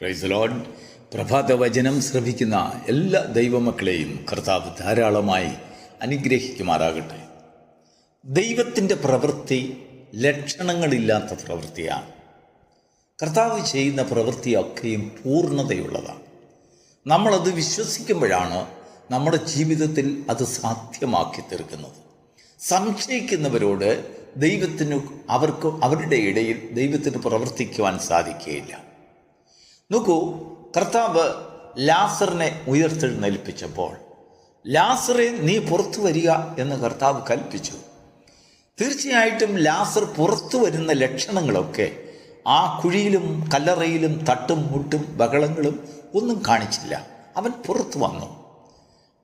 Price load പ്രഭാത വചനം ശ്രവിക്കുന്ന എല്ലാ ദൈവമക്കളെയും കർത്താവ് ധാരാളമായി അനുഗ്രഹിക്കുമാറാകട്ടെ. ദൈവത്തിന്റെ പ്രവൃത്തി ലക്ഷണങ്ങളില്ലാത്ത പ്രവൃത്തിയാണ്. കർത്താവ് ചെയ്യുന്ന പ്രവൃത്തിയൊക്കെയും പൂർണതയുള്ളതാണ്. നമ്മളത് വിശ്വസിക്കുമ്പോഴാണ് നമ്മുടെ ജീവിതത്തിൽ അത് സാധ്യമാക്കി തീർക്കുന്നത്. സംശയിക്കുന്നവരോട് ദൈവത്തിന് അവർക്ക് അവരുടെ ഇടയിൽ ദൈവത്തിന് പ്രവർത്തിക്കുവാൻ സാധിക്കുകയില്ല. നോക്കൂ കർത്താവ് ലാസറിനെ ഉയർത്തെഴുന്നേൽപ്പിച്ചപ്പോൾ ലാസറെ നീ പുറത്തു വരിക എന്ന് കർത്താവ് കൽപ്പിച്ചു. തീർച്ചയായിട്ടും ലാസർ പുറത്തു വരുന്ന ലക്ഷണങ്ങളൊക്കെ ആ കുഴിയിലും കല്ലറയിലും തട്ടും മുട്ടും ബഹളങ്ങളും ഒന്നും കാണിച്ചില്ല. അവൻ പുറത്തു വന്നു.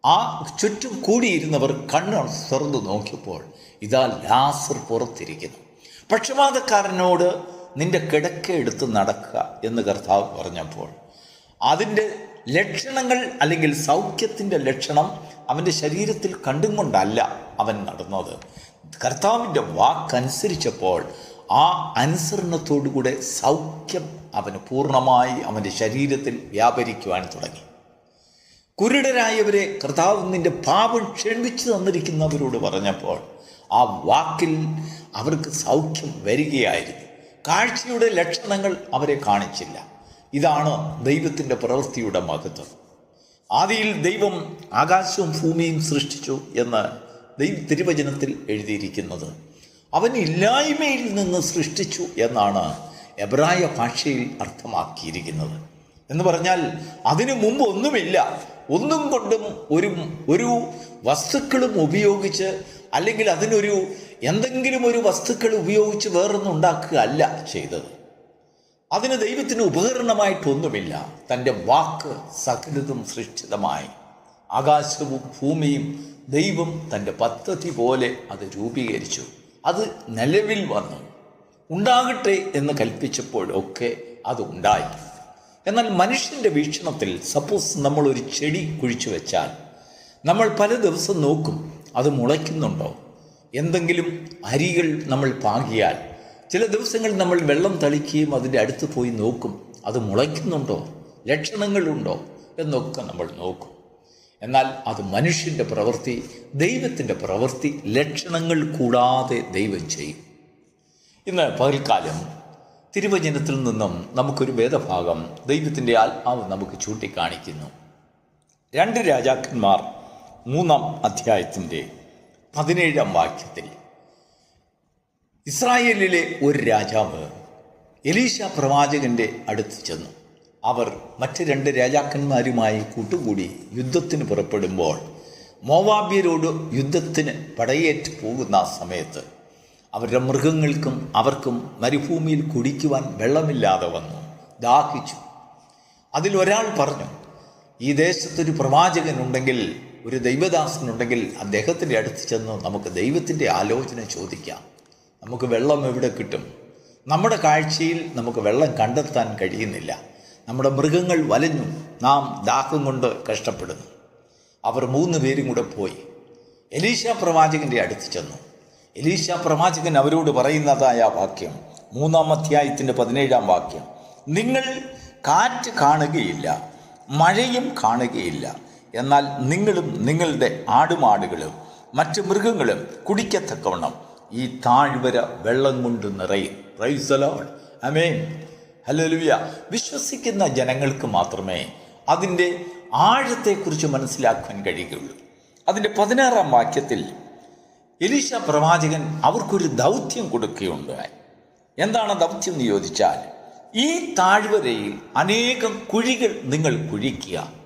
ആ ചുറ്റും കൂടിയിരുന്നവർ കണ്ണ് തുറന്നു നോക്കിയപ്പോൾ ഇതാ ലാസർ പുറത്തിരിക്കുന്നു. പക്ഷപാതക്കാരനോട് നിന്റെ കിടക്ക എടുത്ത് നടക്കുക എന്ന് കർത്താവ് പറഞ്ഞപ്പോൾ അതിന്റെ ലക്ഷണങ്ങൾ അല്ലെങ്കിൽ സൗഖ്യത്തിന്റെ ലക്ഷണം അവന്റെ ശരീരത്തിൽ കണ്ടും കൊണ്ടല്ല അവൻ നടന്നത്. കർത്താവിന്റെ വാക്കനുസരിച്ചപ്പോൾ ആ അനുസരണത്തോടുകൂടെ സൗഖ്യം അവന് പൂർണമായി അവന്റെ ശരീരത്തിൽ വ്യാപരിക്കുവാൻ തുടങ്ങി. കുരുടരായവരെ കർത്താവ് നിന്റെ പാപം ക്ഷണിച്ചു തന്നിരിക്കുന്നവരോട് പറഞ്ഞപ്പോൾ ആ വാക്കിൽ അവർക്ക് സൗഖ്യം വരികയായിരുന്നു. കാഴ്ചയുടെ ലക്ഷണങ്ങൾ അവരെ കാണിച്ചില്ല. ഇതാണ് ദൈവത്തിന്റെ പ്രവൃത്തിയുടെ മഹത്വം. ആദിയിൽ ദൈവം ആകാശവും ഭൂമിയും സൃഷ്ടിച്ചു എന്ന് ദൈവ തിരുവചനത്തിൽ എഴുതിയിരിക്കുന്നത്. അവൻ ഇല്ലായ്മയിൽ നിന്ന് സൃഷ്ടിച്ചു എന്നാണ് എബ്രായ ഭാഷയിൽ അർത്ഥമാക്കിയിരിക്കുന്നത്. എന്ന് പറഞ്ഞാൽ അതിനു മുമ്പ് ഒന്നുമില്ല. ഒന്നും കൊണ്ടും ഒരു ഒരു വസ്തുക്കളും ഉപയോഗിച്ച് അല്ലെങ്കിൽ അതിനൊരു എന്തെങ്കിലും ഒരു വസ്തുക്കൾ ഉപയോഗിച്ച് വേറൊന്നും ഉണ്ടാക്കുക അല്ല ചെയ്തത്. അതിന് ദൈവത്തിന് ഉപകരണമായിട്ടൊന്നുമില്ല. തന്റെ വാക്ക് സകലതും സൃഷ്ടിതമായി. ആകാശവും ഭൂമിയും ദൈവം തന്റെ പദ്ധതി പോലെ അത് രൂപീകരിച്ചു. അത് നിലവിൽ വന്നു. ഉണ്ടാകട്ടെ എന്ന് കൽപ്പിച്ചപ്പോഴൊക്കെ അത് ഉണ്ടായി. എന്നാൽ മനുഷ്യന്റെ വീക്ഷണത്തിൽ സപ്പോസ് നമ്മൾ ഒരു ചെടി കുഴിച്ചു വെച്ചാൽ നമ്മൾ പല ദിവസം നോക്കും അത് മുളയ്ക്കുന്നുണ്ടോ? എന്തെങ്കിലും അരികൾ നമ്മൾ പാകിയാൽ ചില ദിവസങ്ങൾ നമ്മൾ വെള്ളം തളിക്കുകയും അതിന്റെ അടുത്ത് പോയി നോക്കും. അത് മുളയ്ക്കുന്നുണ്ടോ? ലക്ഷണങ്ങളുണ്ടോ? എന്നൊക്കെ നമ്മൾ നോക്കും. എന്നാൽ അത് മനുഷ്യന്റെ പ്രവൃത്തി ദൈവത്തിന്റെ പ്രവൃത്തി ലക്ഷണങ്ങൾ കൂടാതെ ദൈവം ചെയ്യും. ഇന്ന് പകൽക്കാലം തിരുവചനത്തിൽ നിന്നും നമുക്കൊരു വേദഭാഗം ദൈവത്തിന്റെ ആത്മാവ് നമുക്ക് ചൂണ്ടിക്കാണിക്കുന്നു. രണ്ട് രാജാക്കന്മാർ മൂന്നാം അധ്യായത്തിന്റെ പതിനേഴാം വാക്യത്തിൽ ഇസ്രായേലിലെ ഒരു രാജാവ് എലീശ പ്രവാചകന്റെ അടുത്ത് ചെന്നു. അവർ മറ്റ് രണ്ട് രാജാക്കന്മാരുമായി കൂട്ടുകൂടി യുദ്ധത്തിന് പുറപ്പെടുമ്പോൾ മോവാബ്യരോട് യുദ്ധത്തിന് പടയേറ്റ് പോകുന്ന സമയത്ത് അവരുടെ മൃഗങ്ങൾക്കും അവർക്കും മരുഭൂമിയിൽ കുടിക്കുവാൻ വെള്ളമില്ലാതെ വന്നു. ദാഹിച്ചു. അതിൽ ഒരാൾ പറഞ്ഞു ഈ ദേശത്തൊരു പ്രവാചകനുണ്ടെങ്കിൽ ഒരു ദൈവദാസനുണ്ടെങ്കിൽ അദ്ദേഹത്തിന്റെ അടുത്ത് ചെന്ന് നമുക്ക് ദൈവത്തിന്റെ ആലോചന ചോദിക്കാം. നമുക്ക് വെള്ളം എവിടെ കിട്ടും? നമ്മുടെ കാഴ്ചയിൽ നമുക്ക് വെള്ളം കണ്ടെത്താൻ കഴിയുന്നില്ല. നമ്മുടെ മൃഗങ്ങൾ വലഞ്ഞു. നാം ദാഹം കൊണ്ട് കഷ്ടപ്പെടുന്നു. അവർ മൂന്ന് പേരും കൂടെ പോയി. എലീശ പ്രവാചകന്റെ അടുത്ത് ചെന്നു. എലീശ പ്രവാചകൻ അവരോട് പറയുന്നതായ വാക്യം മൂന്നാം അധ്യായത്തിന്റെ പതിനേഴാം വാക്യം. നിങ്ങൾ കാറ്റ് കാണുകയില്ല മഴയും കാണുകയില്ല. എന്നാൽ നിങ്ങളും നിങ്ങളുടെ ആടുമാടുകളും മറ്റ് മൃഗങ്ങളും കുടിക്കത്തക്കവണ്ണം ഈ താഴ്വര വെള്ളം കൊണ്ട് നിറയും. റൈസലോൺ അമേൻ ഹലോലുവിയ വിശ്വസിക്കുന്ന ജനങ്ങൾക്ക് മാത്രമേ അതിന്റെ ആഴത്തെക്കുറിച്ച് മനസ്സിലാക്കുവാൻ കഴിയുകയുള്ളൂ. അതിന്റെ പതിനാറാം വാക്യത്തിൽ എലീഷ പ്രവാചകൻ അവർക്കൊരു ദൗത്യം കൊടുക്കുകയുണ്ടായി. എന്താണ് ദൗത്യം എന്ന് ചോദിച്ചാൽ ഈ താഴ്വരയിൽ അനേകം കുഴികൾ നിങ്ങൾ കുഴിക്കുക.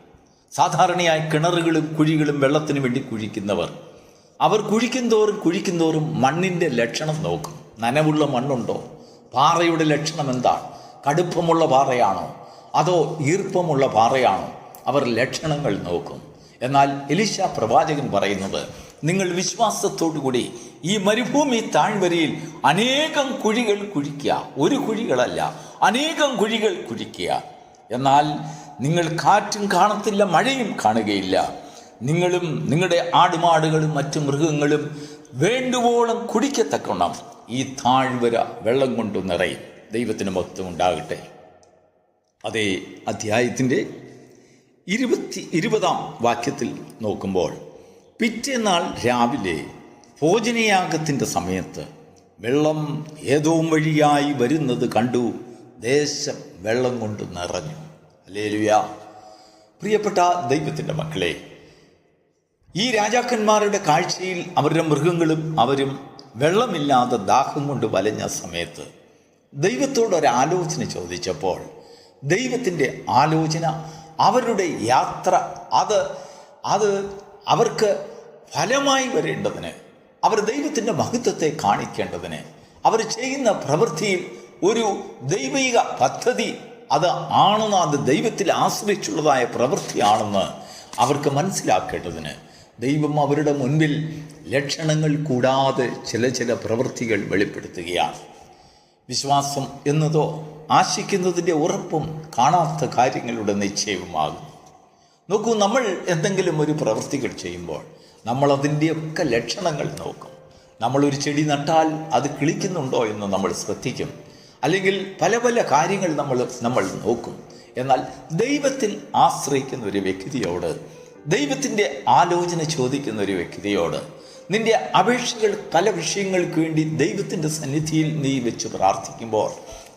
സാധാരണയായി കിണറുകളും കുഴികളും വെള്ളത്തിനു വേണ്ടി കുഴിക്കുന്നവർ. അവർ കുഴിക്കുന്തോറും കുഴിക്കുന്തോറും മണ്ണിന്റെ ലക്ഷണം നോക്കും. നനവുള്ള മണ്ണുണ്ടോ? പാറയുടെ ലക്ഷണം എന്താണ് കടുപ്പമുള്ള പാറയാണോ? അതോ ഈർപ്പമുള്ള പാറയാണോ? അവർ ലക്ഷണങ്ങൾ നോക്കും. എന്നാൽ എലിശ പ്രവാചകൻ പറയുന്നത് നിങ്ങൾ വിശ്വാസത്തോടുകൂടി ഈ മരുഭൂമി താഴ്വരയിൽ അനേകം കുഴികൾ കുഴിക്കുക. ഒരു കുഴികളല്ല അനേകം കുഴികൾ കുഴിക്കുക. എന്നാൽ നിങ്ങൾ കാറ്റും കാണത്തില്ല മഴയും കാണുകയില്ല. നിങ്ങളും നിങ്ങളുടെ ആടുമാടുകളും മറ്റു മൃഗങ്ങളും വേണ്ടുവോളം കുടിക്കത്തക്കണം ഈ താഴ്വര വെള്ളം കൊണ്ട് നിറയും. ദൈവത്തിന് മൊത്തം ഉണ്ടാകട്ടെ. അതേ അധ്യായത്തിന്റെ ഇരുപത്തി ഇരുപതാം വാക്യത്തിൽ നോക്കുമ്പോൾ പിറ്റേന്നാൾ രാവിലെ ഭോജനയാഗത്തിന്റെ സമയത്ത് വെള്ളം ഏതോ വഴിയായി വരുന്നത് കണ്ടു ദേശം വെള്ളം കൊണ്ട് നിറഞ്ഞു. അല്ലേലുയ പ്രിയപ്പെട്ട ദൈവത്തിന്റെ മക്കളെ ഈ രാജാക്കന്മാരുടെ കാഴ്ചയിൽ അവരുടെ മൃഗങ്ങളും അവരും വെള്ളമില്ലാതെ ദാഹം കൊണ്ട് വലഞ്ഞ സമയത്ത് ദൈവത്തോട് ഒരു ആലോചന ചോദിച്ചപ്പോൾ ദൈവത്തിന്റെ ആലോചന അവരുടെ യാത്ര അത് അത് അവർക്ക് ഫലമായി വരേണ്ടതിന് അവർ ദൈവത്തിന്റെ മഹത്വത്തെ കാണിക്കേണ്ടതിന് അവർ ചെയ്യുന്ന പ്രവൃത്തിയിൽ ഒരു ദൈവിക പദ്ധതി അത് ആണെന്ന് അത് ദൈവത്തിൽ ആശ്രയിച്ചുള്ളതായ പ്രവൃത്തിയാണെന്ന് അവർക്ക് മനസ്സിലാക്കേണ്ടതിന് ദൈവം അവരുടെ മുൻപിൽ ലക്ഷണങ്ങൾ കൂടാതെ ചില ചില പ്രവൃത്തികൾ വെളിപ്പെടുത്തുകയാണ്. വിശ്വാസം എന്നതോ ആശിക്കുന്നതിന്റെ ഉറപ്പും കാണാത്ത കാര്യങ്ങളുടെ നിശ്ചയവുമാകും നോക്കൂ നമ്മൾ എന്തെങ്കിലും ഒരു പ്രവൃത്തികൾ ചെയ്യുമ്പോൾ നമ്മളതിന്റെയൊക്കെ ലക്ഷണങ്ങൾ നോക്കും. നമ്മളൊരു ചെടി നട്ടാൽ അത് കിളിക്കുന്നുണ്ടോ എന്ന് നമ്മൾ ശ്രദ്ധിക്കും. അല്ലെങ്കിൽ പല പല കാര്യങ്ങൾ നമ്മൾ നമ്മൾ നോക്കും. എന്നാൽ ദൈവത്തിൽ ആശ്രയിക്കുന്ന ഒരു വ്യക്തിയോട് ദൈവത്തിന്റെ ആലോചന ചോദിക്കുന്ന ഒരു വ്യക്തിയോട് നിന്റെ അപേക്ഷകൾ പല വിഷയങ്ങൾക്ക് വേണ്ടി ദൈവത്തിന്റെ സന്നിധിയിൽ നീ വെച്ച് പ്രാർത്ഥിക്കുമ്പോൾ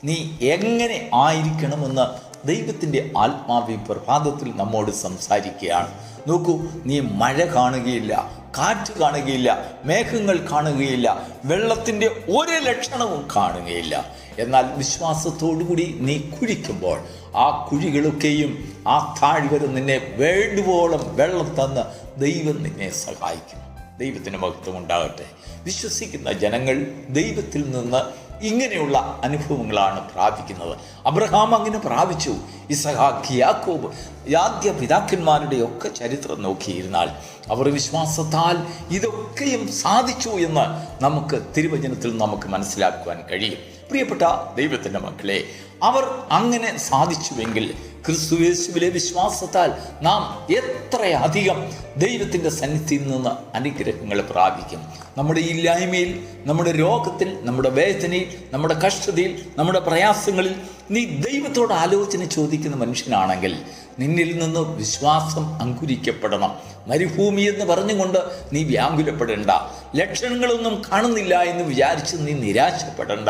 നീ എങ്ങനെ ആയിരിക്കണമെന്ന് ദൈവത്തിന്റെ ആത്മാവി പ്രഭാതത്തിൽ നമ്മോട് സംസാരിക്കുകയാണ്. നോക്കൂ നീ മഴ കാണുകയില്ല കാറ്റ് കാണുകയില്ല മേഘങ്ങൾ കാണുകയില്ല വെള്ളത്തിന്റെ ഒരു ലക്ഷണവും കാണുകയില്ല. എന്നാൽ വിശ്വാസത്തോടുകൂടി നീ കുഴിക്കുമ്പോൾ ആ കുഴികളൊക്കെയും ആ താഴ്വര നിന്നെ വേണ്ടുവോളം വെള്ളം തന്ന് ദൈവം നിന്നെ സഹായിക്കും. ദൈവത്തിന് മഹത്വം ഉണ്ടാകട്ടെ വിശ്വസിക്കുന്ന ജനങ്ങൾ ദൈവത്തിൽ നിന്ന് ഇങ്ങനെയുള്ള അനുഭവങ്ങളാണ് പ്രാപിക്കുന്നത്. അബ്രഹാം അങ്ങനെ പ്രാപിച്ചു. ഇസഹാഖ് യാക്കോബ് ആദ്യ പിതാക്കന്മാരുടെ ഒക്കെ ചരിത്രം നോക്കിയിരുന്നാൽ അവർ വിശ്വാസത്താൽ ഇതൊക്കെയും സാധിച്ചു എന്ന് നമുക്ക് തിരുവചനത്തിൽ നമുക്ക് മനസ്സിലാക്കുവാൻ കഴിയും. പ്രിയപ്പെട്ട ദൈവത്തിന്റെ മക്കളെ അവർ അങ്ങനെ സാധിച്ചുവെങ്കിൽ ക്രിസ്തു യേശുവിലെ വിശ്വാസത്താൽ നാം എത്രയധികം ദൈവത്തിന്റെ സന്നിധിയിൽ നിന്ന് അനുഗ്രഹങ്ങൾ പ്രാപിക്കും. നമ്മുടെ ഇല്ലായ്മയിൽ നമ്മുടെ രോഗത്തിൽ നമ്മുടെ വേദനയിൽ നമ്മുടെ കഷ്ടതയിൽ നമ്മുടെ പ്രയാസങ്ങളിൽ നീ ദൈവത്തോട് ആലോചന ചോദിക്കുന്ന മനുഷ്യനാണെങ്കിൽ നിന്നിൽ നിന്ന് വിശ്വാസം അങ്കുരിക്കപ്പെടണം. മരുഭൂമി എന്ന് പറഞ്ഞുകൊണ്ട് നീ വ്യാകുലപ്പെടേണ്ട. ലക്ഷണങ്ങളൊന്നും കാണുന്നില്ല എന്ന് വിചാരിച്ച് നീ നിരാശപ്പെടേണ്ട.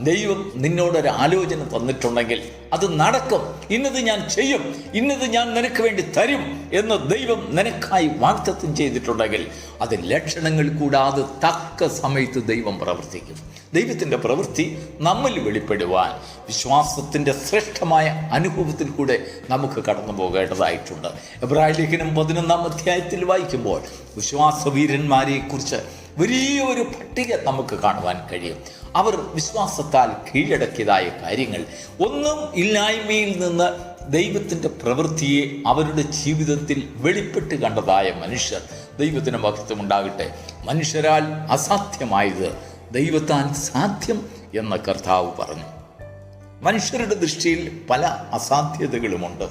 ദൈവം നിന്നോടൊരു ആലോചന തന്നിട്ടുണ്ടെങ്കിൽ അത് നടക്കും. ഇന്നത് ഞാൻ ചെയ്യും. ഇന്നത് ഞാൻ നിനക്ക് വേണ്ടി തരും എന്ന് ദൈവം നിനക്കായി വാഗ്ദത്വം ചെയ്തിട്ടുണ്ടെങ്കിൽ അത് ലക്ഷണങ്ങൾ കൂടാതെ തക്ക സമയത്ത് ദൈവം പ്രവർത്തിക്കും. ദൈവത്തിന്റെ പ്രവൃത്തി നമ്മിൽ വെളിപ്പെടുവാൻ വിശ്വാസത്തിന്റെ ശ്രേഷ്ഠമായ അനുഭവത്തിൽ കൂടെ നമുക്ക് കടന്നു പോകേണ്ടതായിട്ടുണ്ട്. എബ്രായ ലേഖനം പതിനൊന്നാം അധ്യായത്തിൽ വായിക്കുമ്പോൾ വിശ്വാസവീരന്മാരെക്കുറിച്ച് വലിയ ഒരു പട്ടിക നമുക്ക് കാണുവാൻ കഴിയും. അവർ വിശ്വാസത്താൽ കീഴടക്കിയതായ കാര്യങ്ങൾ. ഒന്നും ഇല്ലായ്മയിൽ നിന്ന് ദൈവത്തിന്റെ പ്രവൃത്തിയെ അവരുടെ ജീവിതത്തിൽ വെളിപ്പെട്ട് കണ്ടതായ മനുഷ്യർ ദൈവത്തിന് മഹത്വം ഉണ്ടാകട്ടെ. മനുഷ്യരാൽ അസാധ്യമായത് ദൈവത്താൻ സാധ്യം എന്ന കർത്താവ് പറഞ്ഞു. മനുഷ്യരുടെ ദൃഷ്ടിയിൽ പല അസാധ്യതകളുമുണ്ട്.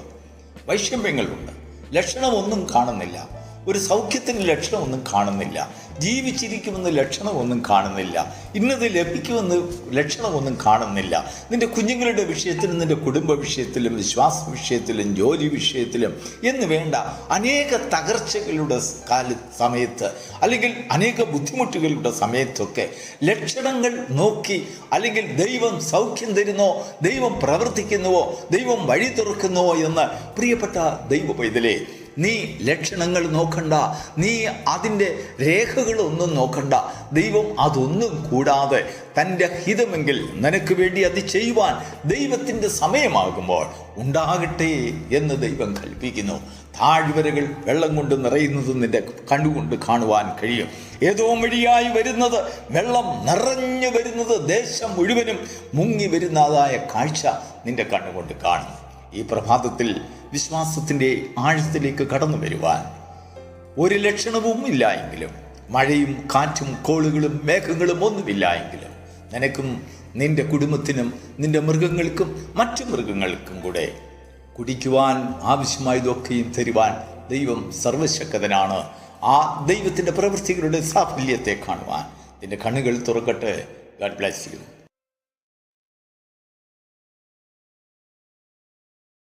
വൈഷമ്യങ്ങളുണ്ട്. ലക്ഷണമൊന്നും കാണുന്നില്ല. ഒരു സൗഖ്യത്തിന് ലക്ഷണമൊന്നും കാണുന്നില്ല. ജീവിച്ചിരിക്കുമെന്ന് ലക്ഷണമൊന്നും കാണുന്നില്ല. ഇന്നത് ലഭിക്കുമെന്ന് ലക്ഷണമൊന്നും കാണുന്നില്ല. നിന്റെ കുഞ്ഞുങ്ങളുടെ വിഷയത്തിലും നിന്റെ കുടുംബ വിഷയത്തിലും വിശ്വാസ വിഷയത്തിലും ജോലി വിഷയത്തിലും എന്ന് വേണ്ട അനേക തകർച്ചകളുടെ കാല സമയത്ത് അല്ലെങ്കിൽ അനേക ബുദ്ധിമുട്ടുകളുടെ സമയത്തൊക്കെ ലക്ഷണങ്ങൾ നോക്കി അല്ലെങ്കിൽ ദൈവം സൗഖ്യം തരുന്നോ ദൈവം പ്രവർത്തിക്കുന്നുവോ ദൈവം വഴി തുറക്കുന്നുവോ എന്ന് പ്രിയപ്പെട്ട ദൈവ പൈതലേ നീ ലക്ഷണങ്ങൾ നോക്കണ്ട. നീ അതിന്റെ രേഖകളൊന്നും നോക്കണ്ട. ദൈവം അതൊന്നും കൂടാതെ തന്റെ ഹിതമെങ്കിൽ നിനക്ക് വേണ്ടി അത് ചെയ്യുവാൻ ദൈവത്തിന്റെ സമയമാകുമ്പോൾ ഉണ്ടാകട്ടെ എന്ന് ദൈവം കൽപ്പിക്കുന്നു. താഴ്വരകൾ വെള്ളം കൊണ്ട് നിറയുന്നത് നിന്റെ കണ്ണുകൊണ്ട് കാണുവാൻ കഴിയും. ഏതോ വഴിയായി വരുന്നത് വെള്ളം നിറഞ്ഞു വരുന്നത് ദേശം മുഴുവനും മുങ്ങി വരുന്നതായ കാഴ്ച നിന്റെ കണ്ണുകൊണ്ട് കാണും. ഈ പ്രഭാതത്തിൽ വിശ്വാസത്തിന്റെ ആഴത്തിലേക്ക് കടന്നു വരുവാൻ. ഒരു ലക്ഷണവും ഇല്ല എങ്കിലും മഴയും കാറ്റും കോളുകളും മേഘങ്ങളും ഒന്നുമില്ല എങ്കിലും നിനക്കും നിന്റെ കുടുംബത്തിനും നിന്റെ മൃഗങ്ങൾക്കും മറ്റു മൃഗങ്ങൾക്കും കൂടെ കുടിക്കുവാൻ ആവശ്യമായതൊക്കെയും തരുവാൻ ദൈവം സർവശക്തനാണ്. ആ ദൈവത്തിന്റെ പ്രവൃത്തികളുടെ സാഫല്യത്തെ കാണുവാൻ. നിന്റെ കണ്ണുകൾ തുറക്കട്ടെ. Garh bless you